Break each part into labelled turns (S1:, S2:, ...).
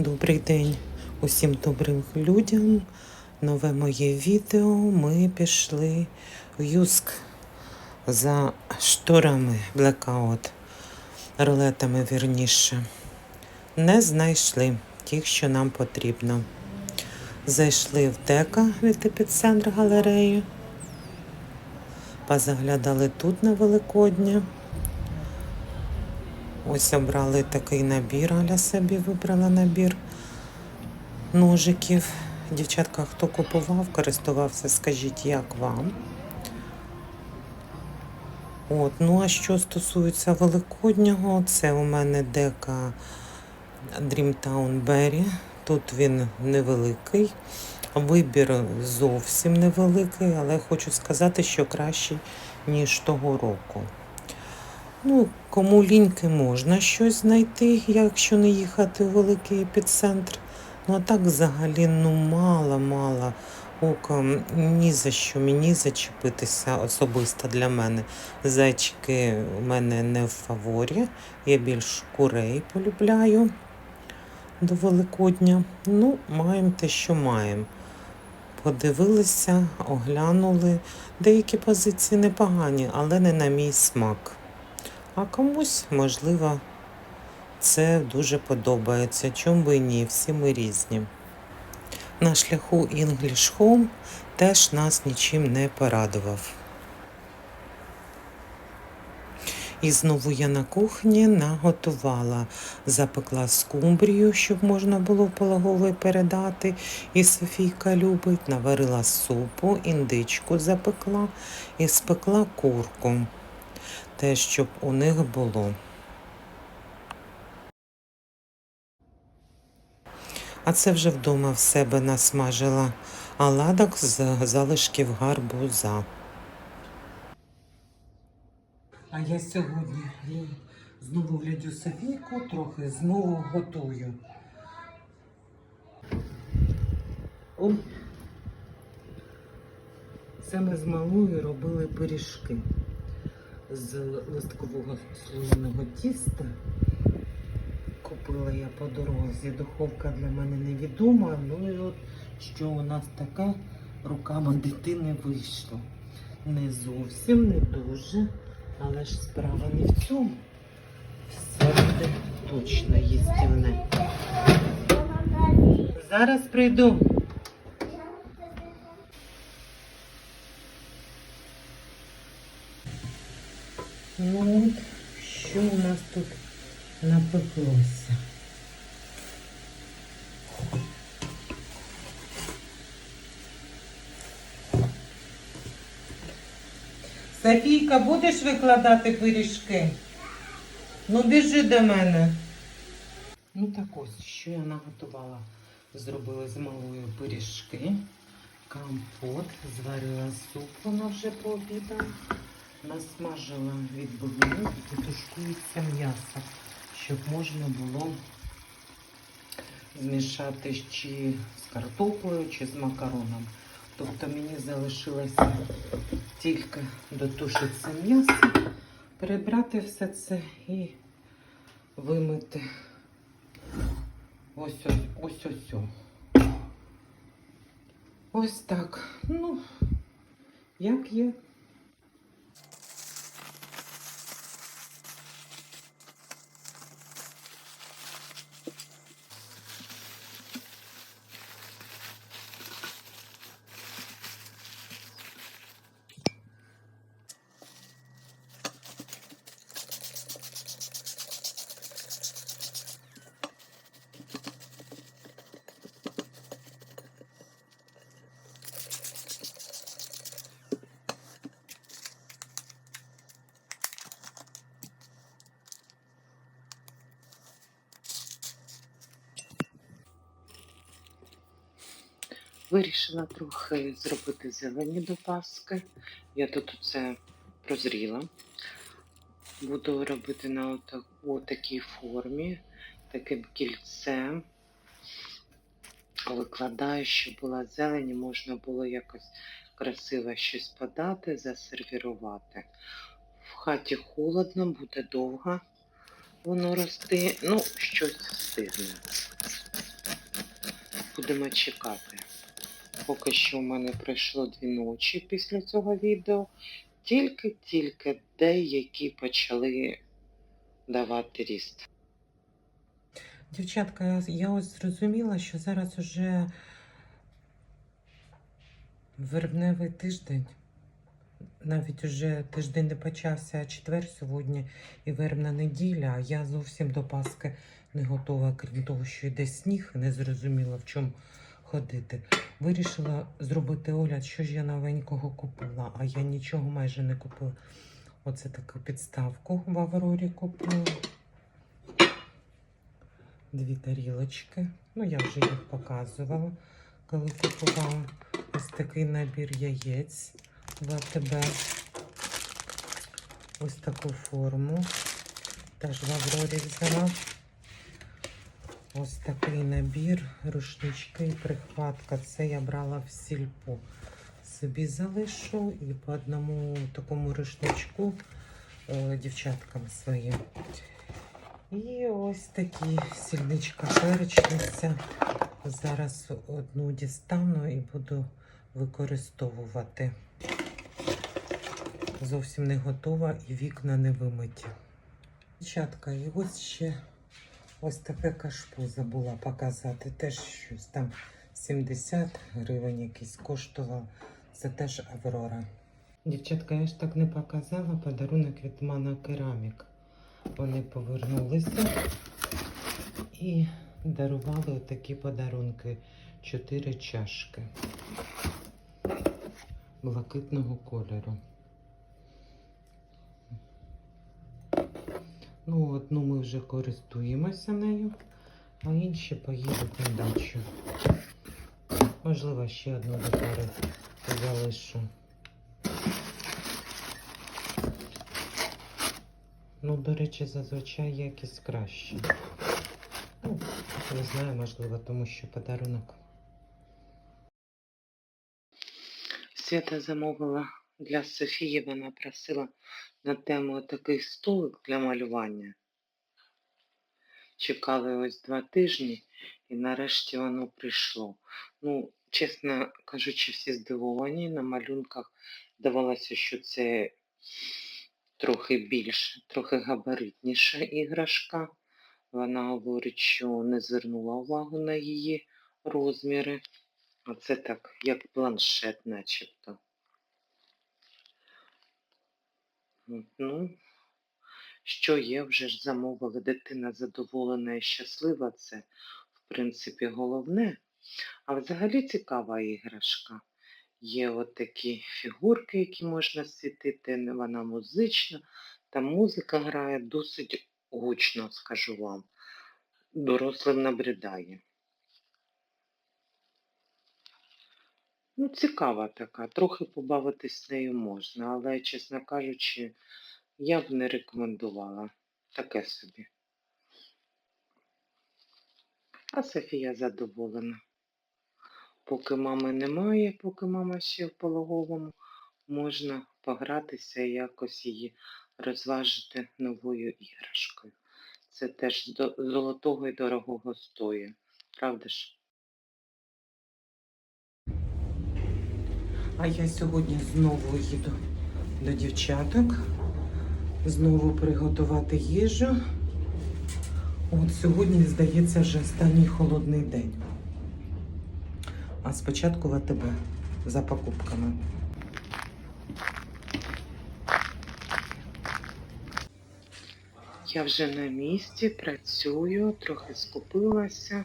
S1: Добрий день усім добрим людям. Нове моє відео. Ми пішли в Юск за шторами Blackout, рулетами вірніше. Не знайшли тих, що нам потрібно. Зайшли в дека від епіцентр галерею. Позаглядали тут на Великодня. Ось обрали такий набір, Аля собі вибрала набір ножиків. Дівчатка, хто купував, користувався, скажіть, як вам. От, ну а що стосується Великоднього, це у мене дека Dreamtown Berry. Тут він невеликий. Вибір зовсім невеликий, але хочу сказати, що кращий, ніж того року. Ну, кому ліньки можна щось знайти, якщо не їхати у великий епіцентр. Ну а так взагалі ну мало-мало оком ні за що мені зачепитися особисто для мене. Зайчики у мене не в фаворі. Я більш курей полюбляю до Великодня. Ну, маємо те, що маємо. Подивилися, оглянули. Деякі позиції непогані, але не на мій смак. А комусь, можливо, це дуже подобається. Чому би ні, всі ми різні. На шляху English Home теж нас нічим не порадував. І знову я на кухні наготувала, запекла скумбрію, щоб можна було пологовий передати. І Софійка любить, наварила супу, індичку запекла і спекла курку. Те, щоб у них було. А це вже вдома в себе насмажила оладок з залишків гарбуза. А я сьогодні знову глядю Софійку, трохи знову готую. О, ми з малою робили пиріжки з листкового слоєного тіста. Купила я по дорозі. Духовка для мене невідома. Ну і от що у нас таке руками дитини вийшло. Не зовсім, не дуже, але ж справа не в цьому. Все буде точно їстівне. Зараз прийду. Ну от, що у нас тут напеклося? Софійка, будеш викладати пиріжки? Ну, біжи до мене. Ну так ось, що я наготувала. Зробила з малою пиріжки, компот, зварила суп, вона вже пообідала. Насмажила відбивну і тушкується м'ясо, щоб можна було змішати чи з картоплею, чи з макароном. Тобто мені залишилося тільки дотушити це м'ясо, перебрати все це і вимити ось ось ось. ось. Ось так. Ну, як є. Вирішила трохи зробити зелені до паски. Я тут це прозріла. Буду робити на отак, отакій формі, таким кільцем. Викладаю, щоб була зелень, і можна було якось красиво щось подати, засервірувати. В хаті холодно, буде довго воно рости. Ну, щось встигне. будемо чекати. Поки що у мене пройшло дві ночі після цього відео. Тільки-тільки деякі почали давати ріст. Дівчатка, я ось зрозуміла, що зараз уже вербневий тиждень. Навіть уже тиждень не почався, а четвер сьогодні і вербна неділя, а я зовсім до Паски не готова, крім того, що йде сніг, не зрозуміла, в чому ходити. Вирішила зробити огляд, що ж я новенького купила, а я нічого майже не купила. Оце таку підставку в Аврорі купила. Дві тарілочки. Ну, я вже їх показувала, коли купувала. Ось такий набір яєць в АТБ. Ось таку форму. Теж в Аврорі взяла. Ось такий набір, рушнички і прихватка. Це я брала в сільпо. Собі залишу і по одному такому рушничку е, дівчаткам своїм. І ось такі сільничка перечниця. Зараз одну дістану і буду використовувати. Зовсім не готова і вікна не вимиті. Дівчатка, і ось ще ось таке кашпо забула показати. Теж щось там 70 гривень якийсь коштував. Це теж Аврора. Дівчатка, я ж так не показала подарунок від Мана Керамік. Вони повернулися і дарували такі подарунки. Чотири чашки блакитного кольору. Ну, одну ми вже користуємося нею, а інші поїдуть на дачу. Можливо, ще одну до пари залишу. Ну, до речі, зазвичай якість краще. Ну, не знаю, можливо, тому що подарунок. Свята замовила для Софії, вона просила на тему такий столик для малювання. Чекали ось два тижні, і нарешті воно прийшло. Ну, чесно кажучи, всі здивовані. На малюнках здавалося, що це трохи більше, трохи габаритніша іграшка. Вона говорить, що не звернула увагу на її розміри. А це так, як планшет начебто. От, Ну, що є, вже ж замовили, дитина задоволена і щаслива, це, в принципі, головне. А взагалі цікава іграшка. Є от такі фігурки, які можна світити, вона музична, та музика грає досить гучно, скажу вам. Дорослим набридає. Ну, цікава така, трохи побавитись нею можна, але, чесно кажучи, я б не рекомендувала таке собі. А Софія задоволена. Поки мами немає, поки мама ще в пологовому, можна погратися і якось її розважити новою іграшкою. Це теж золотого і дорогого стоїть. Правда ж? А я сьогодні знову їду до дівчаток. Знову приготувати їжу. От сьогодні, здається, вже останній холодний день. А спочатку в АТБ за покупками. Я вже на місці, працюю, трохи скупилася.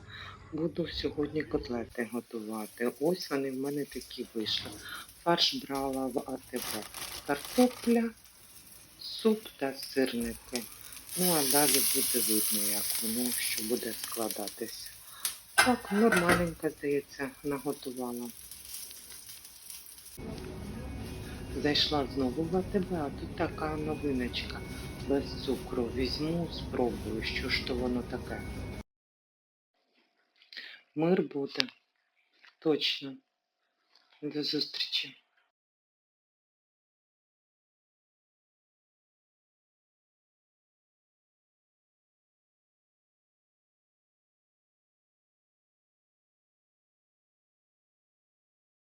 S1: Буду сьогодні котлети готувати. Ось вони в мене такі вийшли. Фарш брала в АТБ. Картопля, суп та сирники. Ну, а далі буде видно, як воно що буде складатися. Так, нормальненько, здається, наготувала. Зайшла знову в АТБ, а тут така новиночка. Без цукру. Візьму, спробую, що ж то воно таке. Мир буде. Точно. До зустрічі.